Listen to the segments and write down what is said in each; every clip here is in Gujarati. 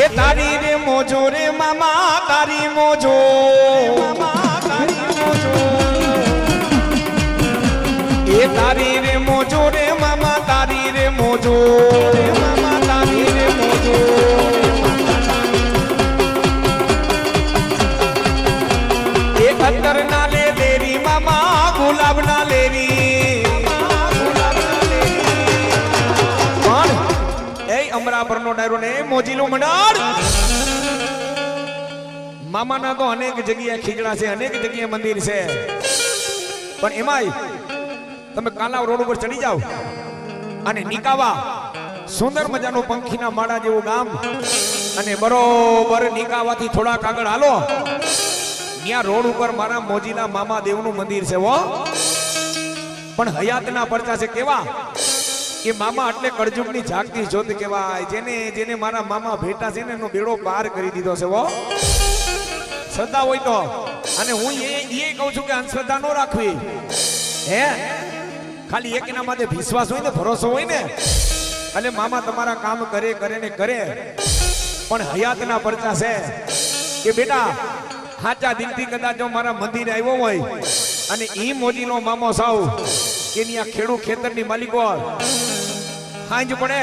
એ તારી રે મોજો રે મામા, તારી મોજો. મામા તારી મોજો એ તારી રે મોજો રે મામા, તારી રે મોજો. મંડળ મામાના તો અનેક જગ્યાએ ખીજડા છે, અનેક જગ્યાએ મંદિર છે. પણ એમાંય તમે કાલાવ રોડ ઉપર ચડી જાઓ અને નિકાવા સુંદર મજાનું પંખીના માળા જેવું ગામ અને બરોબર નિકાવાથી થોડાક આગળ હાલો. ત્યાં રોડ ઉપર મારા મોજીના મામા દેવનું મંદિર છે હો. પણ હયાતના પરચા છે કેવા? કે મામા એટલે કળજુગની જાગતી જોત કહેવાય. જેને જેને મારા મામા ભેટા છે ને એનો બેડો પાર કરી દીધો છે વો શ્રદ્ધા હોય તો. અને હું એ એ કહું છું કે અંધશ્રદ્ધા ન રાખવી. હે? ખાલી એક એના માટે વિશ્વાસ હોય ને, ભરોસો હોય ને. એટલે મામા તમારા કામ કરે કરે ને કરે. પણ હયાતના પરચા છે. કે બેટા, સાચા દિલથી કદાચ જો મારા મંદિરે આવ્યો હોય, અને ઈ મોજીનો મામો સાવ કે આ ખેડૂ ખેતરની માલિકો હાંજ પડે,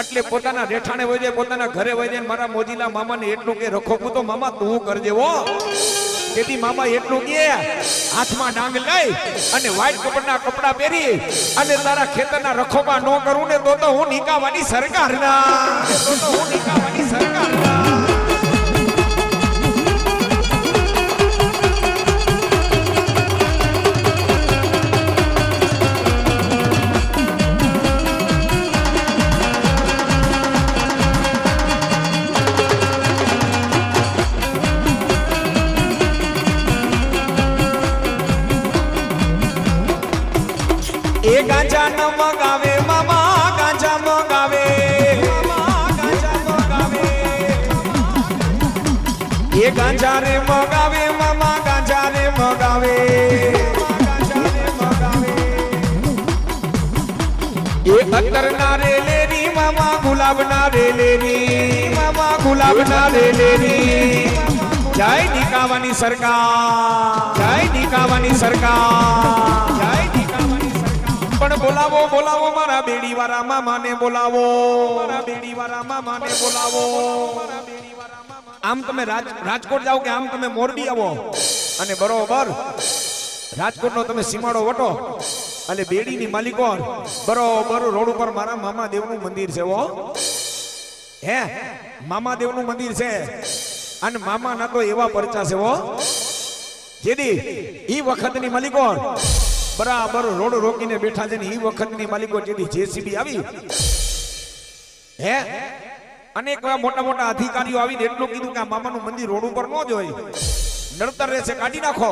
એટલે પોતાના રેઠાણે જાય, પોતાના ઘરે હોય મારા મોજીલા મામાને એટલું કે રખો તો મામા, તું કરજે દેવો તેથી મામા એટલું કે, હાથમાં ડાંગ લઈ અને વ્હાઈટ કપડના કપડા પહેરી અને તારા ખેતરના રખોપા ન કરું ને તો તો હું નીકાવાની સરકારના તો તો હું નીકાવાની સરકારના એ ગાંજા રે મગાવે, મામા ગાંજા મગાવે. એ અત્તર ના રે લેરી, મામા ગુલાબ ના રે લેરી. મામા ગુલાબ ના રે લેરી. જય નિકાવાની સરકાર, જય નિકાવાની સરકાર, જય પણ બોલાવો બોલાવો મારા બેડી વાળા મામાને બોલાવો. મારા બેડી વાળા મામાને બોલાવો. મારા બેડી વાળા મામા આમ તમે રાજ- રાજકોટ જાઓ કે આમ તમે મોરબી આવો? અને બરોબર, રાજકોટનો તમે સીમાડો વટો અને બેડીની માલિકો બરોબર, રોડ ઉપર મારા મામા દેવનું મંદિર છે હો. હે મામા દેવનું મંદિર છે. અને મામા ના તો એવા પરચા છે હો. જેદી ઈ વખતની માલિકો બરાબર, રોડ રોકીને બેઠા છે ને ઈ વખતની માલિકો જેદી જેસીબી આવી. હે અનેક મોટા મોટા અધિકારીઓ આવીને એટલું કીધું કે આ મામાનું મંદિર રોડ ઉપર ન જ હોય. નડતર રહેશે, કાઢી નાખો.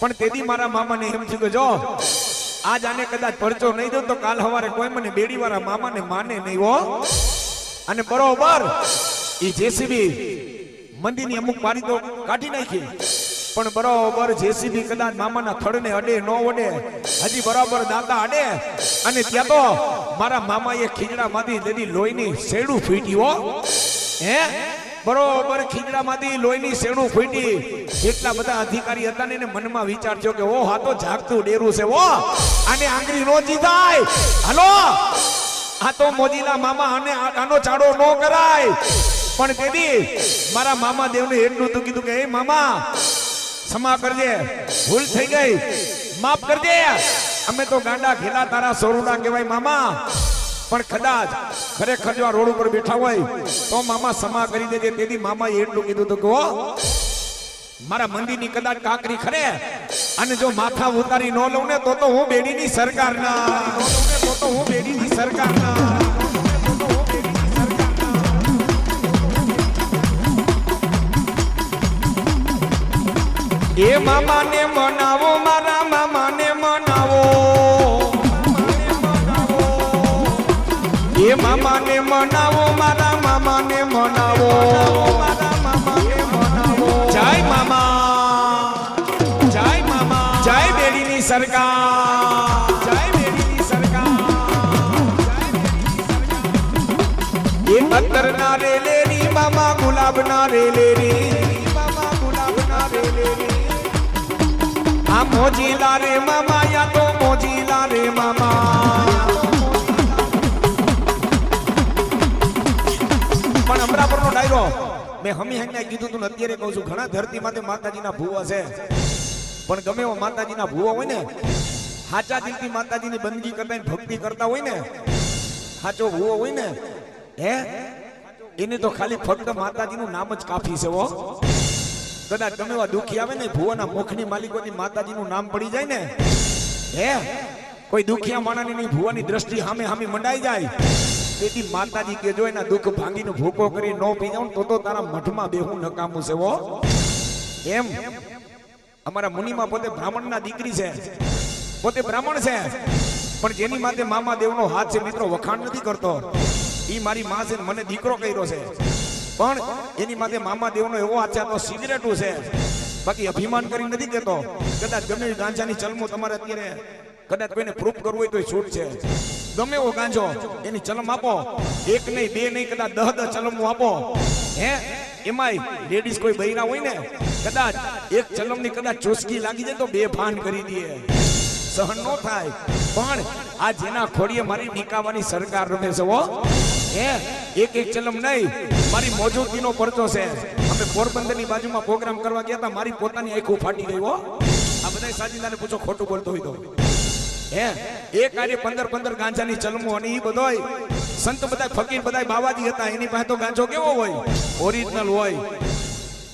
પણ તેથી મારા મામાને એમ થયું કે જો, આજ આને કદાચ પરચો નહીં દઉં તો કાલ સવારે કોઈ મને બેડી વાળા મામાને માને નહીં હો. અને બરોબર એ જેસીબી મંદિરની અમુક બારી તો કાઢી નાખી. પણ બરોબર જેસીબી કદાચ મામાના થડને અડે, ન વડે હજી બરાબર દાંતા અડે. અને ત્યાં તો મારા મામાએ ખીજડામાંથી તેની લોહીની શેડું ફૂટી હો. હે? બરોબર ખીજડામાંથી લોહીની શેણું ફૂટી. એટલા બધા અધિકારી હતા ને એને મનમાં વિચારજો કે ઓ હા તો જાગતું ડેરું છે ઓ આને આંગળી નો જીતાય હાલો. આ તો મોજીલા મામા આને આનો ચાડો ન કરાય. પણ તેથી મારા મામા દેવને એટલું તો કીધું કે, એ મામા ક્ષમા કરજે. ભૂલ થઈ ગઈ. માફ કરજે. અમે તો ગાંડા ઘેલા તારા સોરુડા કહેવાય, મામા. પણ કદાચ ખરેખર જો આ રોડ ઉપર બેઠા હોય, તો મામા ક્ષમા કરી દેજે. તેથી મામાએ એટલું કીધું તો કે મારા મંદિરની કદાચ કાકરી ખરે. અને જો માથા ઉતારી ન લઉં ને, તો તો હું બેડીની સરકારના. તો તો હું બેડીની સરકારના. મામાને મનાવો, મારા મામાને મનાવો. એ મામાને મનાવો, મારા મામાને મનાવો. જય મામા જય મામા, જય બેડીની સરકાર. મોજીલા રે મામા, યા તો મોજીલા રે મામા. પણ અમરાપુરનો ડાયરો, મેં હમી હંગને કીધું તું અત્યારે કહું છું, ઘણા ધરતી માટે માતાજીના ભૂવા છે. પણ ગમે એવો માતાજીના ભૂવા હોય ને, સાચા દિલથી માતાજીની બંદગી કરતા ભક્તિ કરતા હોય ને, સાચો ભૂવો હોય ને, હે? એને તો ખાલી ફક્ત માતાજીનું નામ જ કાફી છે, હો. કદાચ તમે દુખી આવે ને, ભુવાના મુખની માલિકોની માતાજીનું નામ પડી જાય ને, હે? કોઈ દુખિયા માણાની ની ભુવાની દ્રષ્ટિ સામે સામે મંડાઈ જાય. તેથી માતાજી કે જો એના દુઃખ ભાંગીને ભૂકો કરી નો પી જાઉં તો તો તારા મઠમાં બેહું નકામું છે એમ? અમારા મુનિમાં પોતે બ્રાહ્મણના દીકરી છે. પોતે બ્રાહ્મણ છે. પણ જેની માથે મામા દેવનો હાથ છે, મિત્રો, વખાણ નથી કરતો. ઈ મારી માં છે મને દીકરો કર્યો છે. પણ એની માટે મામા દેવનો એવો આચારનો સિગરેટું છે. બાકી અભિમાન કરી નથી કહેતો કદાચ ગમે ગાંજાની ચલમો તમારે અત્યારે કદાચ કોઈને પ્રૂફ કરવું હોય તો છૂટ છે. ગમે એવો ગાંજો, એની ચલમ આપો. એક નહીં, બે નહીં, કદાચ દહ દહ ચલમો આપો. હે? એમાંય લેડીઝ કોઈ બૈરા હોય ને, કદાચ એક ચલમની કદાચ ચોસકી લાગી જાય તો બે ફાન કરી દે. સહન નો થાય. પણ આ જેના ખોડીએ મારી નીકાવાની સરકાર રમે છે હો. હે? એક એક ચલમ નહીં મારી મોજૂદગીનો પરચો છે. અમે પોરબંદરની બાજુમાં પ્રોગ્રામ કરવા ગયા હતા, મારી પોતાની આંખો ફાટી હો. આ બધા સાજીદાને પૂછો, ખોટું બોલતો હોય તો. હે? એક કાર્ય પંદર પંદર ગાંજાની ચલમો અને એ બધોય. સંત બધા ફકીર બધા બાવાજી હતા, એની પાસે તો ગાંજો કેવો હોય? ઓરિજિનલ હોય.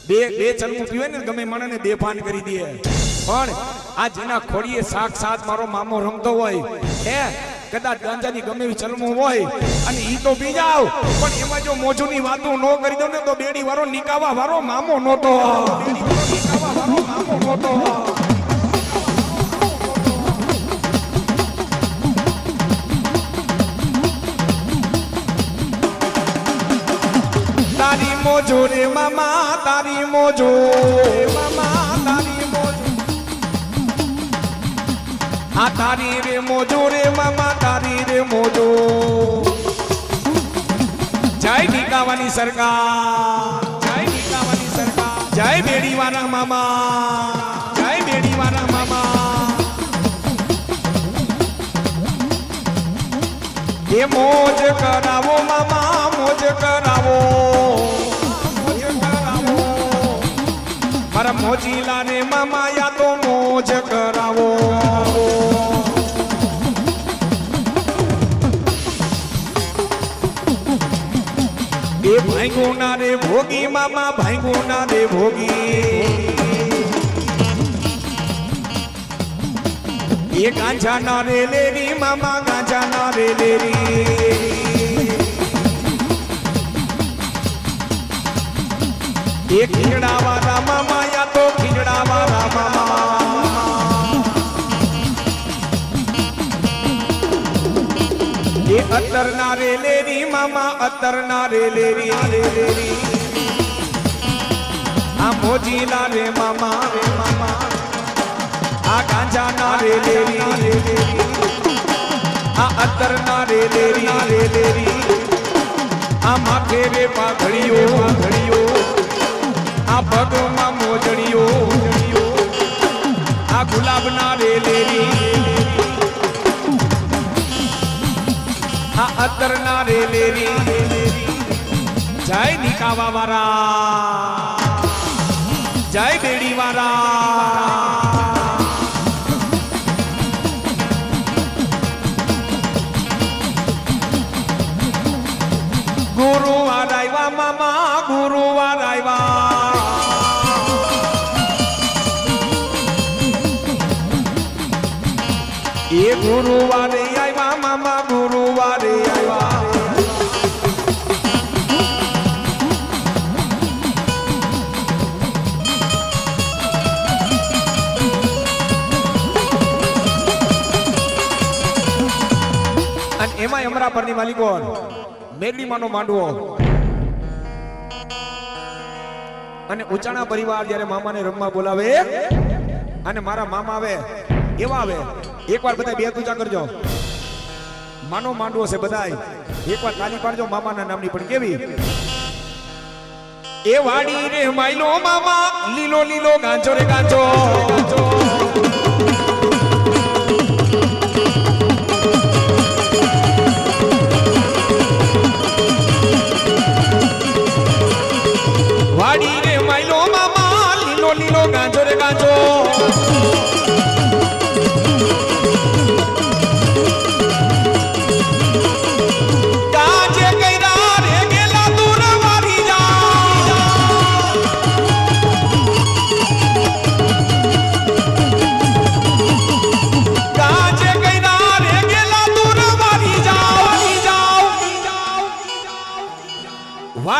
બે બે ચલમું પીવે ને ગમે માણસને બેફાન કરી દે. પણ આ જેના ખોડીએ સાક્ષાત મારો મામો રમતો હોય, હે? કદાચ ગાંજાની ગમે એવી ચલમું હોય અને ઈ તો પી જાવ પણ એમાં જો મોજુની વાતો ન કરી દો ને તો બેડી વાળો, નિકાવા વાળો મામો નહોતો નિકાવા વાળો મામો મામા, તારી મોજો મામા. આ તારી રે મોજો રે મામા, તારી રે મોજો. જય નીકાવાની સરકાર, જય નીકાવાની સરકાર, જય બેડીવાના મામા, જય બેડીવાના મામા. એ મોજ કરાવો મામા, મોજ કરાવો મોજ કરાવો. મારા મોજીલા ને મામા યા તો મોજ કરાવો એ ભાઈગો ના રે ભોગી મામા ભાઈગો ના રે ભોગી એ ગાંજા ના રે લેરી મામા ગાંજા ના રે લેરી એ ખીજડા વાળા મામા અત્તર ના રે લેરી રે લેરી આ મોજીલા રે મામા રે મામા આ ગાંજા ના રે લેરી આ અત્તર ના રે લેરી રે લેરી આ માથે રે પાઘડીઓ પાઘડીઓ આ પગમાં મોજડીઓ આ ગુલાબ ના રે લેરી આ અત્તર ના રે લેરી જય નિકાવા વાળા જય બેડી વાળા ગુરુવાર આવ્યા મામા, ગુરુવાર આવ્યા. એ ગુરુવારે આવ્યા મામા અમરા પરની માલિકો મેરડીમાંનો માંડવો. અને ઉચાણા પરિવાર જ્યારે મામાને રમવા બોલાવે અને મારા મામા આવે, એવા આવે, એકવાર બધા બે તુજા કરજો. માનો માંડવો છે બધાય. એકવાર તાલી પાડજો મામાના નામની પણ કેવી. એ વાડી રે માયલો મામા, લીલો લીલો ગાંજો રે ગાંજો.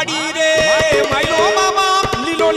বাড়ি রে মাইলো মামা লিলো